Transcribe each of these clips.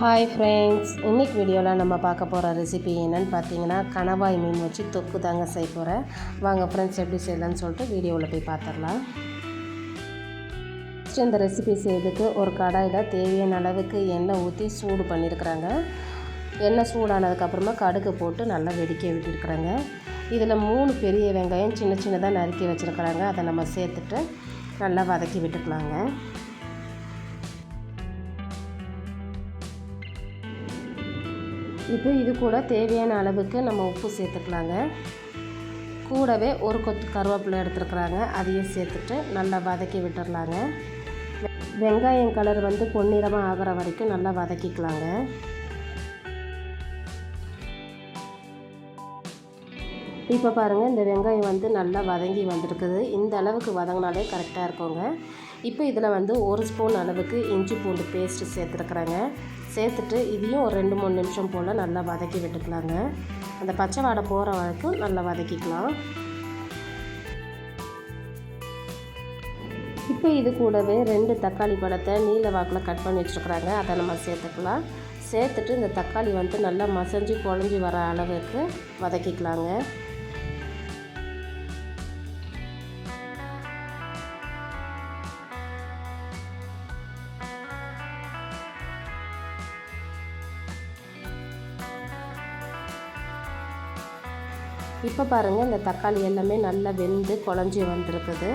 Hi friends இன்றைக்கி வீடியோவில் நம்ம பார்க்க போகிற ரெசிபி என்னென்னு பார்த்தீங்கன்னா கணவாய் மீன் வச்சு தொக்கு தாங்க செய்ய போகிறேன் வாங்க ஃப்ரெண்ட்ஸ் எப்படி செய்யலான்னு சொல்லிட்டு வீடியோவில் போய் பார்த்துடலாம். ஃபஸ்ட்டு இந்த ரெசிபி செய்யறதுக்கு ஒரு கடாயில் தேவையான அளவுக்கு எண்ணெய் ஊற்றி சூடு பண்ணியிருக்கிறாங்க. எண்ணெய் சூடானதுக்கப்புறமா கடுகு போட்டு நல்லா வெடிக்க விட்டுருக்குறாங்க. இதில் மூணு பெரிய வெங்காயம் சின்ன சின்னதாக நறுக்கி வச்சுருக்குறாங்க. அதை நம்ம சேர்த்துட்டு நல்லா வதக்கி விட்டுக்கலாங்க. இப்போ இது கூட தேவையான அளவுக்கு நம்ம உப்பு சேர்த்துக்கலாங்க. கூடவே ஒரு கொத்து கருவேப்பிலை எடுத்துருக்குறாங்க. அதையும் சேர்த்துட்டு நல்லா வதக்கி விட்டுடலாங்க வெங்காயம் கலர் வந்து பொன்னிறமாக ஆகிற வரைக்கும் நல்லா வதக்கிக்கலாங்க. இப்போ பாருங்கள் இந்த வெங்காயம் வந்து நல்லா வதங்கி வந்திருக்குது. இந்த அளவுக்கு வதங்கினாலே கரெக்டாக இருக்குங்க. இப்போ இதில் வந்து ஒரு ஸ்பூன் அளவுக்கு இஞ்சி பூண்டு பேஸ்ட்டு சேர்த்துருக்குறேங்க. சேர்த்துட்டு இதையும் ஒரு ரெண்டு மூணு நிமிஷம் போல் நல்லா வதக்கி விட்டுக்கலாங்க. அந்த பச்சை வாடை போகிற வரைக்கும் நல்லா வதக்கிக்கலாம். இப்போ இது கூடவே ரெண்டு தக்காளி பழத்தை நீல வாக்கில் கட் பண்ணி வச்சுருக்குறாங்க. அதை நம்ம சேர்த்துக்கலாம். சேர்த்துட்டு இந்த தக்காளி வந்து நல்லா மசஞ்சு குழஞ்சி வர அளவுக்கு வதக்கிக்கலாங்க. இப்போ பாருங்கள் இந்த தக்காளி எல்லாமே நல்லா வெந்து குழஞ்சி வந்திருக்குது.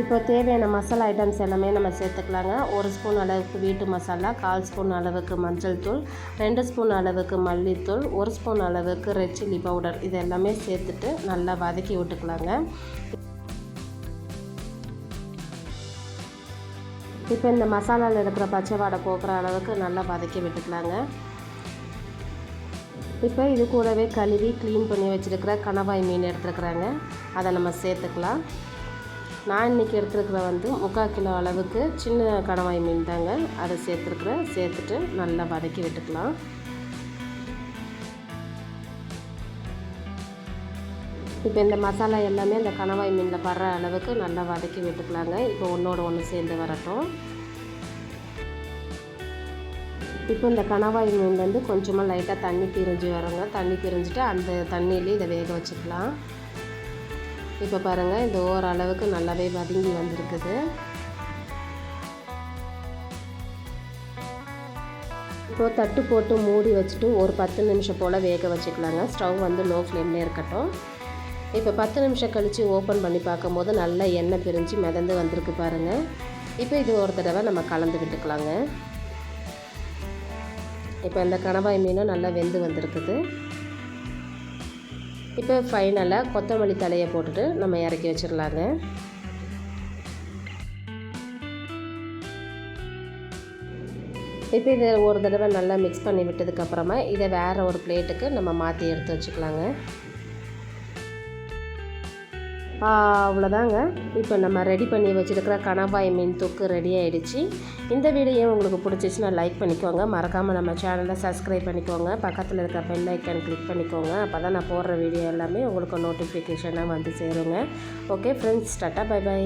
இப்போ தேவையான மசாலா ஐட்டம்ஸ் எல்லாமே நம்ம சேர்த்துக்கலாங்க. ஒரு ஸ்பூன் அளவுக்கு வீட்டு மசாலா கால் ஸ்பூன் அளவுக்கு மஞ்சள் தூள் ரெண்டு ஸ்பூன் அளவுக்கு மல்லித்தூள் ஒரு ஸ்பூன் அளவுக்கு ரெட் சில்லி பவுடர் இது எல்லாமே சேர்த்துட்டு நல்லா வதக்கி விட்டுக்கலாங்க. இப்போ இந்த மசாலாவில் இருக்கிற பச்சை வாடை போக்குற அளவுக்கு நல்லா வதக்கி விட்டுக்கலாங்க. இப்போ இது கூடவே கழுவி க்ளீன் பண்ணி வச்சுருக்கிற கணவாய் மீன் எடுத்துருக்குறாங்க. அதை நம்ம சேர்த்துக்கலாம். நான் இன்றைக்கி எடுத்துருக்கிற வந்து முக்கால் கிலோ அளவுக்கு சின்ன கணவாய் மீன் தாங்க. அதை சேர்த்துருக்குறேன். சேர்த்துட்டு நல்லா வதக்கி விட்டுக்கலாம். இப்போ இந்த மசாலா எல்லாமே இந்த கணவாய் மீனில் படுற அளவுக்கு நல்லா வதக்கி விட்டுக்கலாங்க. இப்போ ஒன்றோட ஒன்று சேர்ந்து வரட்டும். இப்போ இந்த கணவாய் மீன்லேருந்து கொஞ்சமாக லைட்டாக தண்ணி பிரிஞ்சு வருங்க. தண்ணி பிரிஞ்சுட்டு அந்த தண்ணியிலே இதை வேக வச்சுக்கலாம். இப்போ பாருங்கள் இந்த ஓரளவுக்கு நல்லாவே வதங்கி வந்திருக்குது. இப்போது தட்டு போட்டு மூடி வச்சுட்டு ஒரு பத்து நிமிஷம் போல் வேக வச்சுக்கலாங்க. ஸ்டவ் வந்து லோ ஃப்ளேம்லேயே இருக்கட்டும். இப்போ பத்து நிமிஷம் கழித்து ஓப்பன் பண்ணி பார்க்கும்போது நல்லா எண்ணெய் பிரிஞ்சு மிதந்து வந்திருக்கு பாருங்கள் இப்போ இது ஒரு தடவை நம்ம கலந்து விட்டுக்கலாங்க. இப்போ இந்த கணவாய் மீனும் நல்லா வெந்து வந்திருக்குது. இப்போ ஃபைனலாக கொத்தமல்லி தலையை போட்டுட்டு நம்ம இறக்கி வச்சிடலாங்க. இப்போ இதை ஒரு தடவை நல்லா மிக்ஸ் பண்ணி விட்டதுக்கப்புறமா இதை வேறு ஒரு பிளேட்டுக்கு நம்ம மாற்றி எடுத்து வச்சுக்கலாங்க. அவ்வளோதாங்க. இப்போ நம்ம ரெடி பண்ணி வச்சுருக்கிற கணவாய் மீன் தொக்கு ரெடி ஆகிடுச்சு இந்த வீடியோ உங்களுக்கு பிடிச்சிச்சுன்னா லைக் பண்ணிக்கோங்க. மறக்காமல் நம்ம சேனலை சப்ஸ்கிரைப் பண்ணிக்கோங்க. பக்கத்தில் இருக்க பெல் ஐக்கன் கிளிக் பண்ணிக்கோங்க. அப்போ தான் நான் போடுற வீடியோ எல்லாமே உங்களுக்கு நோட்டிஃபிகேஷனாக வந்து சேருங்க. Okay friends tata bye bye